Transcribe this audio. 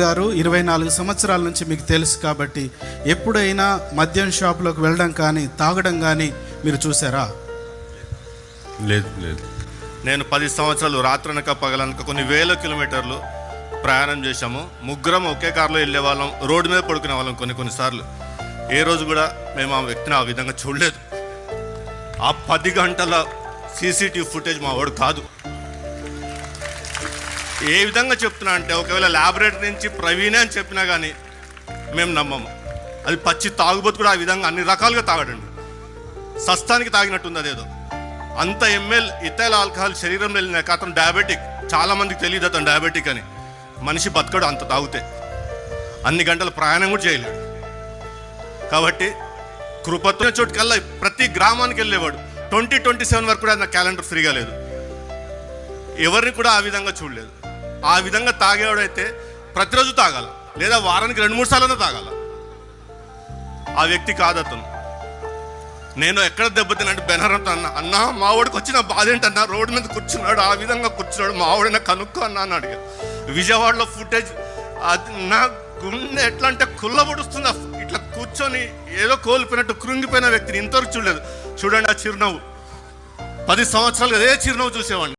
గారు ఇరవై నాలుగు సంవత్సరాల నుంచి మీకు తెలుసు కాబట్టి ఎప్పుడైనా మద్యం షాపులోకి వెళ్ళడం కానీ తాగడం కానీ మీరు చూసారా? లేదు లేదు. నేను పది సంవత్సరాలు రాత్రనక పగలనక కొన్ని వేల కిలోమీటర్లు ప్రయాణం చేశాము. ముగ్గురం ఒకే కారులో వెళ్ళే వాళ్ళం రోడ్డు మీద పడుకునే వాళ్ళం కొన్ని కొన్నిసార్లు ఏ రోజు కూడా మేము ఆ వ్యక్తిని ఆ విధంగా చూడలేదు. ఆ పది గంటల సీసీటీవీ ఫుటేజ్ మా వాడు కాదు. ఏ విధంగా చెప్తున్నా అంటే ఒకవేళ ల్యాబొరేటరీ నుంచి ప్రవీణే అని చెప్పినా కానీ మేము నమ్మము. అది పచ్చి తాగుబోతు కూడా ఆ విధంగా అన్ని రకాలుగా తాగడండి. సస్తానికి తాగినట్టుంది అదేదో. అంత ఎంఎల్ ఇతైల్ ఆల్కహాల్ శరీరంలో వెళ్ళినాక అతను డయాబెటిక్. చాలామందికి తెలియదు అతను డయాబెటిక్ అని. మనిషి బతకడు అంత తాగితే. అన్ని గంటల ప్రయాణం కూడా చేయలేడు. కాబట్టి కృపతో చోటుకల్లా ప్రతి గ్రామానికి వెళ్ళేవాడు. ట్వంటీ ట్వంటీ సెవెన్ వరకు కూడా నా క్యాలెండర్ ఫ్రీగా లేదు. ఎవరిని కూడా ఆ విధంగా చూడలేదు. ఆ విధంగా తాగేవాడైతే ప్రతిరోజు తాగాల. లేదా వారానికి రెండు మూడు సార్లు తాగాల. ఆ వ్యక్తి కాదు అతను. నేను ఎక్కడ దెబ్బతినంటే బెనరంతో అన్న అన్న మావాడికి వచ్చిన బాధ ఏంటన్నా? రోడ్డు మీద కూర్చున్నాడు ఆ విధంగా కూర్చున్నాడు మావాడిన కనుక్కో అన్న అని అడిగా. విజయవాడలో ఫుటేజ్ అది నా గుండె ఎట్లా అంటే కుల్లబడుస్తుంది ఇట్లా కూర్చొని ఏదో కోల్పోయినట్టు కృంగిపోయిన వ్యక్తిని ఇంతవరకు చూడలేదు. చూడండి ఆ చిరునవ్వు. పది సంవత్సరాలు అదే చిరునవ్వు చూసేవాడిని.